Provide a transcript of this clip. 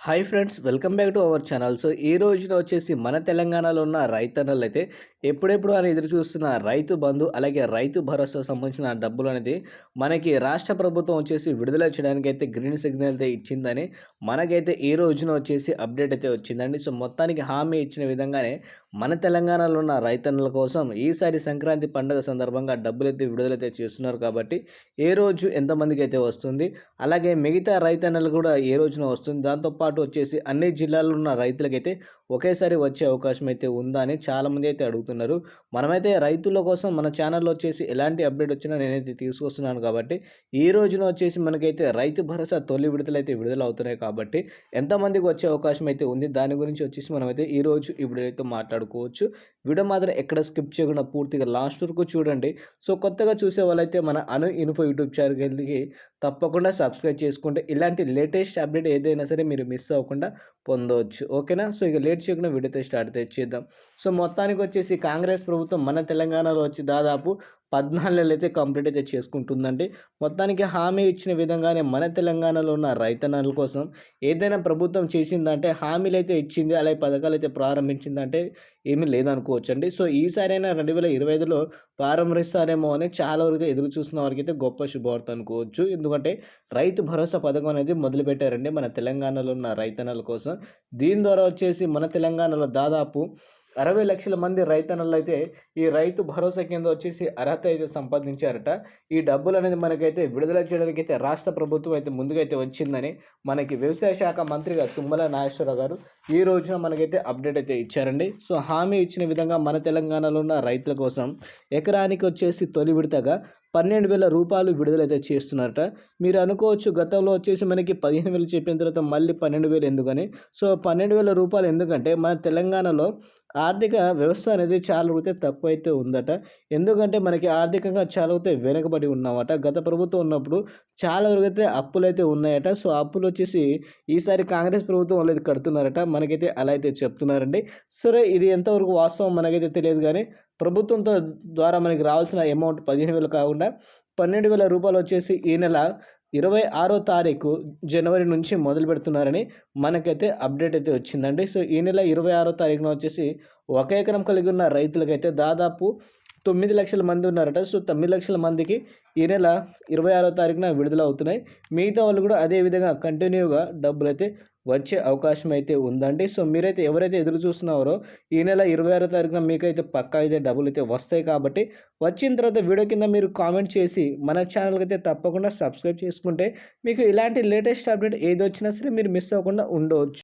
Hi friends welcome back to our channel so ఈ రోజున వచ్చేసి మన తెలంగాణలో ఉన్న రైతన్నలు అయితే ఎప్పుడెప్పుడు అని ఎదురు చూస్తున్న రైతు బంధు అలాగే రైతు భరోసా సంబంధించిన డబ్బులు అనేది మనకి రాష్ట్ర ప్రభుత్వం వచ్చేసి విడుదల చేయడానికి అయితే గ్రీన్ సిగ్నల్ అయితే ఇచ్చిందని మనకైతే ఈ రోజున వచ్చేసి అప్డేట్ అయితే వచ్చిందండి. సో మొత్తానికి హామీ ఇచ్చిన విధంగానే మన తెలంగాణలో ఉన్న రైతన్నుల కోసం ఈసారి సంక్రాంతి పండుగ సందర్భంగా డబ్బులైతే విడుదలైతే చేస్తున్నారు కాబట్టి ఏ రోజు ఎంతమందికి అయితే వస్తుంది అలాగే మిగతా రైతన్నలు కూడా ఏ రోజున వస్తుంది దాంతోపాటు వచ్చేసి అన్ని జిల్లాల్లో ఉన్న రైతులకైతే ఒకేసారి వచ్చే అవకాశం అయితే ఉందా అని చాలామంది అయితే అడుగుతున్నారు. మనమైతే రైతుల కోసం మన ఛానల్లో వచ్చేసి ఎలాంటి అప్డేట్ వచ్చినా నేనైతే తీసుకొస్తున్నాను కాబట్టి ఈ రోజున వచ్చేసి మనకైతే రైతు భరోసా తొలి విడుదలైతే విడుదల అవుతున్నాయి కాబట్టి ఎంతమందికి వచ్చే అవకాశం అయితే ఉంది? దాని గురించి వచ్చేసి మనమైతే ఈ రోజు ఈ అయితే మాట్లాడుకోవచ్చు. వీడియో మాత్రం ఎక్కడ స్కిప్ చేయకుండా పూర్తిగా లాస్ట్ వరకు చూడండి. సో కొత్తగా చూసే వాళ్ళైతే మన అను ఇన్ఫో యూట్యూబ్ ఛానల్కి తప్పకుండా సబ్స్క్రైబ్ చేసుకుంటే ఇలాంటి లేటెస్ట్ అప్డేట్ ఏదైనా సరే మీరు మిస్ అవ్వకుండా పొందవచ్చు ఓకేనా? సో ఇక లేట్ చేయకుండా వీడియోతో స్టార్ట్ చేద్దాం. సో మొత్తానికి వచ్చేసి కాంగ్రెస్ ప్రభుత్వం మన తెలంగాణలో వచ్చి దాదాపు పద్నాలుగులో అయితే కంప్లీట్ అయితే చేసుకుంటుందండి. మొత్తానికి హామీ ఇచ్చిన విధంగానే మన తెలంగాణలో ఉన్న రైతన్నల కోసం ఏదైనా ప్రభుత్వం చేసిందంటే హామీలు అయితే ఇచ్చింది అలాగే పథకాలు అయితే ప్రారంభించిందంటే ఏమీ లేదనుకోవచ్చండి. సో ఈసారైనా రెండు వేల ఇరవై ఐదులో ప్రారంభిస్తారేమో అని చాలా వరకు ఎదురు చూస్తున్న వారికి అయితే గొప్ప శుభవార్త అనుకోవచ్చు. ఎందుకంటే రైతు భరోసా పథకం అనేది మొదలుపెట్టారండి మన తెలంగాణలో ఉన్న రైతన్నల కోసం. దీని ద్వారా వచ్చేసి మన తెలంగాణలో దాదాపు అరవై లక్షల మంది రైతన్నలు అయితే ఈ రైతు భరోసా కింద వచ్చేసి అర్హత అయితే సంపాదించారట. ఈ డబ్బులు అనేది మనకైతే విడుదల చేయడానికి అయితే రాష్ట్ర ప్రభుత్వం అయితే ముందుకైతే వచ్చిందని మనకి వ్యవసాయ శాఖ మంత్రిగా తుమ్మల నాగేశ్వరరావు గారు ఈ రోజున మనకైతే అప్డేట్ అయితే ఇచ్చారండి. సో హామీ ఇచ్చిన విధంగా మన తెలంగాణలో ఉన్న రైతుల కోసం ఎకరానికి వచ్చేసి తొలి విడతగా పన్నెండు వేల రూపాయలు విడుదలైతే చేస్తున్నారట. మీరు అనుకోవచ్చు గతంలో వచ్చేసి మనకి పదిహేను వేలు చెప్పిన తర్వాత మళ్ళీ పన్నెండు వేలు ఎందుకని? సో పన్నెండు వేల రూపాయలు ఎందుకంటే మన తెలంగాణలో ఆర్థిక వ్యవస్థ అనేది చాలా అయితే తక్కువైతే ఉందట. ఎందుకంటే మనకి ఆర్థికంగా చాలా అయితే వెనుకబడి ఉన్నామట. గత ప్రభుత్వం ఉన్నప్పుడు చాలా వరకు అయితే అప్పులు అయితే ఉన్నాయట. సో అప్పులు వచ్చేసి ఈసారి కాంగ్రెస్ ప్రభుత్వం వాళ్ళు కడుతున్నారట. మనకైతే అలా అయితే చెప్తున్నారండి. సరే ఇది ఎంతవరకు వాస్తవం మనకైతే తెలియదు కానీ ప్రభుత్వంతో ద్వారా మనకి రావాల్సిన అమౌంట్ పదిహేను వేలు కాకుండా పన్నెండు వేల రూపాయలు వచ్చేసి ఈ నెల ఇరవై ఆరో తారీఖు జనవరి నుంచి మొదలు పెడుతున్నారని మనకైతే అప్డేట్ అయితే వచ్చిందండి. సో ఈ నెల ఇరవై ఆరో తారీఖున వచ్చేసి ఒక ఎకరం కలిగి ఉన్న రైతులకైతే దాదాపు తొమ్మిది లక్షల మంది ఉన్నారట. సో తొమ్మిది లక్షల మందికి ఈ నెల ఇరవై ఆరో తారీఖున విడుదల అవుతున్నాయి. మిగతా వాళ్ళు కూడా అదే విధంగా కంటిన్యూగా డబ్బులు అయితే వచ్చే అవకాశం అయితే ఉందండి. సో మీరైతే ఎవరైతే ఎదురు చూస్తున్నారో ఈ నెల ఇరవై ఆరో తారీఖున మీకైతే పక్కా అయితే డబ్బులు అయితే వస్తాయి కాబట్టి వచ్చిన తర్వాత వీడియో కింద మీరు కామెంట్ చేసి మన ఛానల్కి అయితే తప్పకుండా సబ్స్క్రైబ్ చేసుకుంటే మీకు ఇలాంటి లేటెస్ట్ అప్డేట్ ఏది వచ్చినా సరే మీరు మిస్ అవ్వకుండా ఉండవచ్చు